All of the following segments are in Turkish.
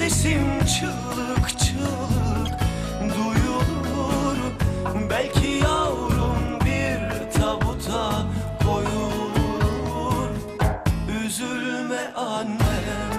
sesim çığlık çığlık duyulur. Belki yavrum bir tabuta koyulur. Üzülme annem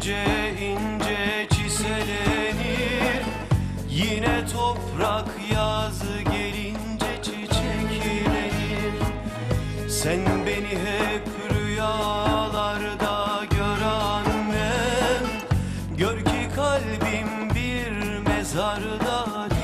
ince ince çiselenir Yine toprak yazı gelince çiçeklenir. Sen beni hep rüyalarda gör annem. Gör ki kalbim bir mezarda